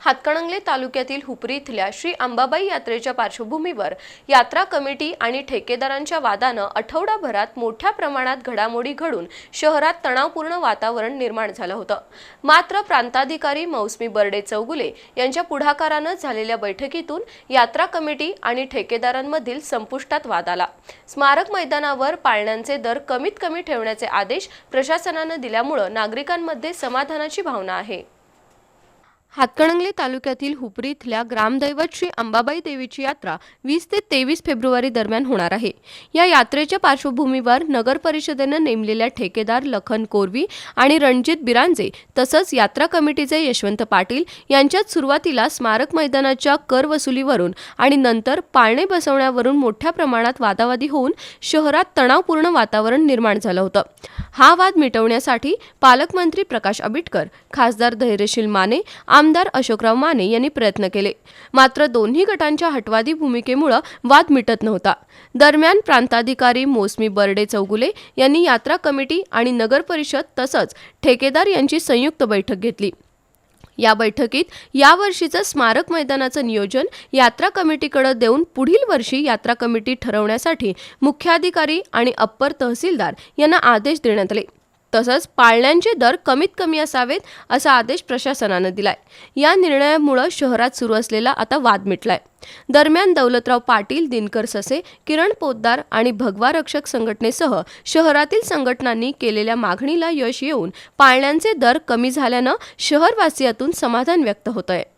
हातकणंगले तालुक्यातील हुपरी इथल्या श्री अंबाबाई यात्रेच्या पार्श्वभूमीवर यात्रा कमिटी आणि ठेकेदारांच्या वादानं आठवडाभरात मोठ्या प्रमाणात घडामोडी घडून शहरात तणावपूर्ण वातावरण निर्माण झालं होतं. मात्र प्रांताधिकारी मौसमी बर्डे चौगुले यांच्या पुढाकारानं झालेल्या बैठकीतून यात्रा कमिटी आणि ठेकेदारांमधील संपुष्टात वाद आला. स्मारक मैदानावर पाळण्यांचे दर कमीत कमी ठेवण्याचे आदेश प्रशासनानं दिल्यामुळं नागरिकांमध्ये समाधानाची भावना आहे. हातकणंगले तालुक्यातील हुपरी इथल्या ग्रामदैवत श्री अंबाबाई देवीची यात्रा वीस ते तेवीस फेब्रुवारी दरम्यान होणार आहे. या यात्रेच्या पार्श्वभूमीवर नगर परिषदेनं नेमलेल्या ठेकेदार लखन कोरवी आणि रणजित बिरांजे तसंच यात्रा कमिटीचे यशवंत पाटील यांच्यात सुरुवातीला स्मारक मैदानाच्या कर वसुलीवरून आणि नंतर पाळणे बसवण्यावरून मोठ्या प्रमाणात वादावादी होऊन शहरात तणावपूर्ण वातावरण निर्माण झालं होतं. हा वाद मिटवण्यासाठी पालकमंत्री प्रकाश आंबेडकर खासदार धैर्यशील माने आमदार अशोकराव माने यांनी प्रयत्न केले. मात्र दोन्ही गटांच्या हटवादी भूमिकेमुळं वाद मिटत नव्हता. दरम्यान प्रांताधिकारी मोसमी बर्डे चौगुले यांनी यात्रा कमिटी आणि नगर परिषद तसंच ठेकेदार यांची संयुक्त बैठक घेतली. या बैठकीत यावर्षीचं स्मारक मैदानाचं नियोजन यात्रा कमिटीकडे देऊन पुढील वर्षी यात्रा कमिटी ठरवण्यासाठी मुख्याधिकारी आणि अप्पर तहसीलदार यांना आदेश देण्यात आले. तसंच पाळण्यांचे दर कमीत कमी असावेत असा आदेश प्रशासनानं दिलाय. या निर्णयामुळं शहरात सुरू असलेला आता वाद मिटलाय. दरम्यान दौलतराव पाटील दिनकर ससे किरण पोद्दार आणि भगवा रक्षक संघटनेसह शहरातील संघटनांनी केलेल्या मागणीला यश येऊन पाळण्यांचे दर कमी झाल्यानं शहरवासियातून समाधान व्यक्त होत आहे